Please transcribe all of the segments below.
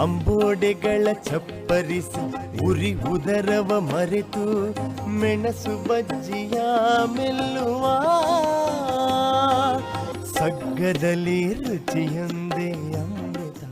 ಅಂಬೋಡೆಗಳ ಚಪ್ಪರಿಸಿ ಉರಿ ಉದರವ ಮರೆತು ಮೆಣಸು ಬಜ್ಜಿಯ ಮೆಲ್ಲುವ. ಸಗ್ಗದಲ್ಲಿ ರುಚಿಯೊಂದೇ ಅಮೃತ.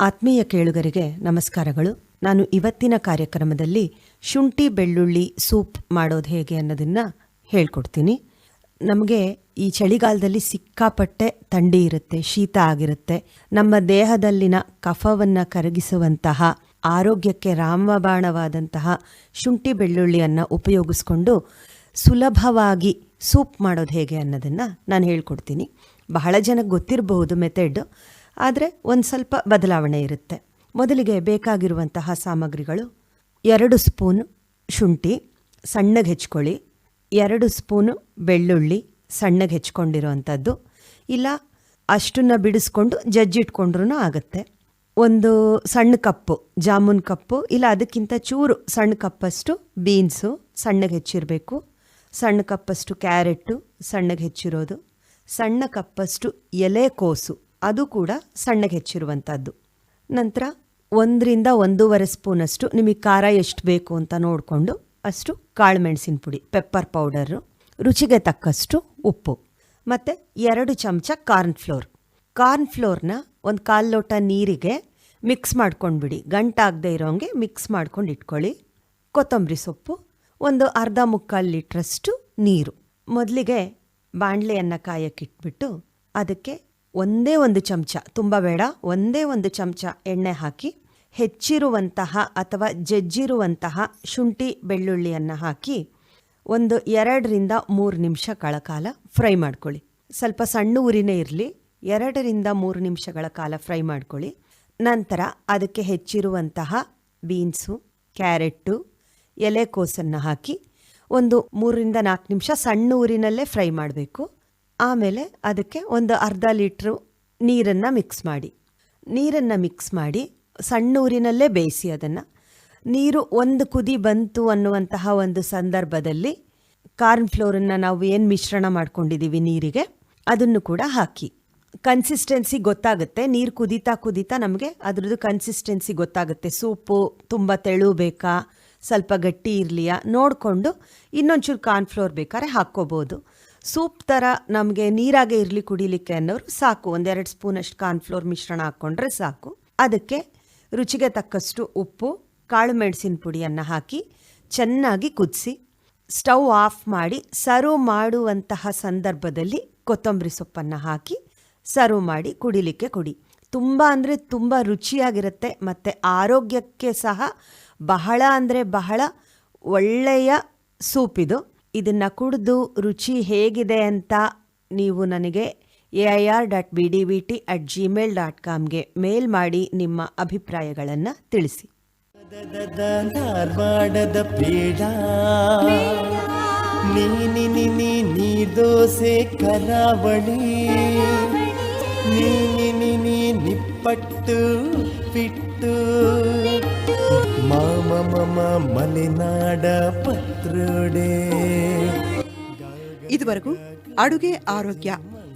ಆತ್ಮೀಯ ಕೇಳುಗರಿಗೆ ನಮಸ್ಕಾರಗಳು. ನಾನು ಇವತ್ತಿನ ಕಾರ್ಯಕ್ರಮದಲ್ಲಿ ಶುಂಠಿ ಬೆಳ್ಳುಳ್ಳಿ ಸೂಪ್ ಮಾಡೋದು ಹೇಗೆ ಅನ್ನೋದನ್ನ ಹೇಳ್ಕೊಡ್ತೀನಿ. ನಮಗೆ ಈ ಚಳಿಗಾಲದಲ್ಲಿ ಸಿಕ್ಕಾಪಟ್ಟೆ ಥಂಡಿ ಇರುತ್ತೆ, ಶೀತ ಆಗಿರುತ್ತೆ. ನಮ್ಮ ದೇಹದಲ್ಲಿನ ಕಫವನ್ನು ಕರಗಿಸುವಂತಹ, ಆರೋಗ್ಯಕ್ಕೆ ರಾಮಬಾಣವಾದಂತಹ ಶುಂಠಿ ಬೆಳ್ಳುಳ್ಳಿಯನ್ನು ಉಪಯೋಗಿಸ್ಕೊಂಡು ಸುಲಭವಾಗಿ ಸೂಪ್ ಮಾಡೋದು ಹೇಗೆ ಅನ್ನೋದನ್ನು ನಾನು ಹೇಳ್ಕೊಡ್ತೀನಿ. ಬಹಳ ಜನಕ್ಕೆ ಗೊತ್ತಿರಬಹುದು ಮೆಥಡ್, ಆದರೆ ಒಂದು ಸ್ವಲ್ಪ ಬದಲಾವಣೆ ಇರುತ್ತೆ. ಮೊದಲಿಗೆ ಬೇಕಾಗಿರುವಂತಹ ಸಾಮಗ್ರಿಗಳು ಎರಡು ಸ್ಪೂನ್ ಶುಂಠಿ, ಸಣ್ಣಗೆ ಹೆಚ್ಕೊಳ್ಳಿ. ಎರಡು ಸ್ಪೂನು ಬೆಳ್ಳುಳ್ಳಿ ಸಣ್ಣಗೆ ಹೆಚ್ಕೊಂಡಿರೋವಂಥದ್ದು ಇಲ್ಲ, ಅಷ್ಟನ್ನು ಬಿಡಿಸ್ಕೊಂಡು ಜಜ್ಜಿಟ್ಕೊಂಡ್ರೂ ಆಗುತ್ತೆ. ಒಂದು ಸಣ್ಣ ಕಪ್ಪು, ಜಾಮೂನ್ ಕಪ್ಪು, ಇಲ್ಲ ಅದಕ್ಕಿಂತ ಚೂರು ಸಣ್ಣ ಕಪ್ಪಷ್ಟು ಬೀನ್ಸು ಸಣ್ಣಗೆ ಹೆಚ್ಚಿರಬೇಕು. ಸಣ್ಣ ಕಪ್ಪಷ್ಟು ಕ್ಯಾರೆಟ್ಟು ಸಣ್ಣಗೆ ಹೆಚ್ಚಿರೋದು. ಸಣ್ಣ ಕಪ್ಪಷ್ಟು ಎಲೆಕೋಸು ಅದು ಕೂಡ ಸಣ್ಣಗೆ ಹೆಚ್ಚಿರುವಂಥದ್ದು. ನಂತರ ಒಂದರಿಂದ ಒಂದೂವರೆ ಸ್ಪೂನಷ್ಟು ನಿಮಗೆ ಖಾರ ಎಷ್ಟು ಬೇಕು ಅಂತ ನೋಡಿಕೊಂಡು ಅಷ್ಟು ಕಾಳು ಮೆಣಸಿನ ಪುಡಿ ಪೆಪ್ಪರ್ ಪೌಡರು ರುಚಿಗೆ ತಕ್ಕಷ್ಟು ಉಪ್ಪು, ಮತ್ತು ಎರಡು ಚಮಚ ಕಾರ್ನ್ ಫ್ಲೋರ್ ಕಾರ್ನ್ ಫ್ಲೋರ್ನ ಒಂದು ಕಾಲು ಲೋಟ ನೀರಿಗೆ ಮಿಕ್ಸ್ ಮಾಡ್ಕೊಂಡ್ಬಿಡಿ. ಗಂಟಾಗದೇ ಇರೋಂಗೆ ಮಿಕ್ಸ್ ಮಾಡ್ಕೊಂಡು ಇಟ್ಕೊಳ್ಳಿ. ಕೊತ್ತಂಬರಿ ಸೊಪ್ಪು, ಒಂದು ಅರ್ಧ ಮುಕ್ಕಾಲು ಲೀಟ್ರಷ್ಟು ನೀರು. ಮೊದಲಿಗೆ ಬಾಣಲೆಯನ್ನು ಕಾಯಕ್ಕಿಟ್ಬಿಟ್ಟು ಅದಕ್ಕೆ ಒಂದೇ ಒಂದು ಚಮಚ, ತುಂಬ ಬೇಡ, ಒಂದೇ ಒಂದು ಚಮಚ ಎಣ್ಣೆ ಹಾಕಿ ಹೆಚ್ಚಿರುವಂತಹ ಅಥವಾ ಜಜ್ಜಿರುವಂತಹ ಶುಂಠಿ ಬೆಳ್ಳುಳ್ಳಿಯನ್ನು ಹಾಕಿ ಒಂದು ಎರಡರಿಂದ ಮೂರು ನಿಮಿಷಗಳ ಕಾಲ ಫ್ರೈ ಮಾಡ್ಕೊಳ್ಳಿ. ಸ್ವಲ್ಪ ಸಣ್ಣ ಊರಿನೇ ಇರಲಿ. ಎರಡರಿಂದ ಮೂರು ನಿಮಿಷಗಳ ಕಾಲ ಫ್ರೈ ಮಾಡ್ಕೊಳ್ಳಿ. ನಂತರ ಅದಕ್ಕೆ ಹೆಚ್ಚಿರುವಂತಹ ಬೀನ್ಸು, ಕ್ಯಾರೆಟ್ಟು, ಎಲೆಕೋಸನ್ನು ಹಾಕಿ ಒಂದು ಮೂರರಿಂದ ನಾಲ್ಕು ನಿಮಿಷ ಸಣ್ಣ ಊರಿನಲ್ಲೇ ಫ್ರೈ ಮಾಡಬೇಕು. ಆಮೇಲೆ ಅದಕ್ಕೆ ಒಂದು ಅರ್ಧ ಲೀಟ್ರು ನೀರನ್ನು ಮಿಕ್ಸ್ ಮಾಡಿ. ನೀರನ್ನು ಮಿಕ್ಸ್ ಮಾಡಿ ಸಣ್ಣ ಊರಿನಲ್ಲೇ ಬೇಯಿಸಿ ಅದನ್ನು. ನೀರು ಒಂದು ಕುದಿ ಬಂತು ಅನ್ನುವಂತಹ ಒಂದು ಸಂದರ್ಭದಲ್ಲಿ ಕಾರ್ನ್ ಫ್ಲೋರನ್ನು ನಾವು ಏನು ಮಿಶ್ರಣ ಮಾಡ್ಕೊಂಡಿದ್ದೀವಿ ನೀರಿಗೆ, ಅದನ್ನು ಕೂಡ ಹಾಕಿ. ಕನ್ಸಿಸ್ಟೆನ್ಸಿ ಗೊತ್ತಾಗುತ್ತೆ, ನೀರು ಕುದೀತಾ ಕುದೀತಾ ನಮಗೆ ಅದರದ್ದು ಕನ್ಸಿಸ್ಟೆನ್ಸಿ ಗೊತ್ತಾಗುತ್ತೆ. ಸೂಪು, ತುಂಬ ತೆಳು ಬೇಕಾ, ಸ್ವಲ್ಪ ಗಟ್ಟಿ ಇರಲಿಯಾ, ನೋಡಿಕೊಂಡು ಇನ್ನೊಂಚೂರು ಕಾರ್ನ್ಫ್ಲೋರ್ ಬೇಕಾದ್ರೆ ಹಾಕ್ಕೋಬೋದು. ಸೂಪ್ ಥರ ನಮಗೆ ನೀರಾಗೆ ಇರಲಿ ಕುಡಿಲಿಕ್ಕೆ ಅನ್ನೋರು ಸಾಕು, ಒಂದೆರಡು ಸ್ಪೂನಷ್ಟು ಕಾರ್ನ್ಫ್ಲೋರ್ ಮಿಶ್ರಣ ಹಾಕ್ಕೊಂಡ್ರೆ ಸಾಕು. ಅದಕ್ಕೆ ರುಚಿಗೆ ತಕ್ಕಷ್ಟು ಉಪ್ಪು, ಕಾಳು ಮೆಣಸಿನ ಪುಡಿಯನ್ನು ಹಾಕಿ ಚೆನ್ನಾಗಿ ಕುದಿಸಿ ಸ್ಟವ್ ಆಫ್ ಮಾಡಿ ಸರ್ವ್ ಮಾಡುವಂತಹ ಸಂದರ್ಭದಲ್ಲಿ ಕೊತ್ತಂಬರಿ ಸೊಪ್ಪನ್ನು ಹಾಕಿ ಸರ್ವ್ ಮಾಡಿ ಕುಡಿಲಿಕ್ಕೆ ಕೊಡಿ. ತುಂಬ ಅಂದರೆ ತುಂಬ ರುಚಿಯಾಗಿರುತ್ತೆ ಮತ್ತು ಆರೋಗ್ಯಕ್ಕೆ ಸಹ ಬಹಳ ಅಂದರೆ ಬಹಳ ಒಳ್ಳೆಯ ಸೂಪ್ ಇದು ಇದನ್ನು ಕುಡಿದು ರುಚಿ ಹೇಗಿದೆ ಅಂತ ನೀವು ನನಗೆ A I R dot B D V T at Gmail dot ಕಾಮ್ಗೆ ಮೇಲ್ ಮಾಡಿ ನಿಮ್ಮ ಅಭಿಪ್ರಾಯಗಳನ್ನು ತಿಳಿಸಿ. ಧಾರವಾಡದ ಪೇಡ ನೀನಿ ನೀ ದೋಸೆ ಕರಾವಳಿ ನಿನಿ ನಿಪ್ಪಟ್ಟು ಪಿಟ್ಟು ಮಾಮ ಮಮ ಮಲೆನಾಡ ಪತ್ರೋಡೆ ಇದುವರೆಗೂ ಅಡುಗೆ ಆರೋಗ್ಯ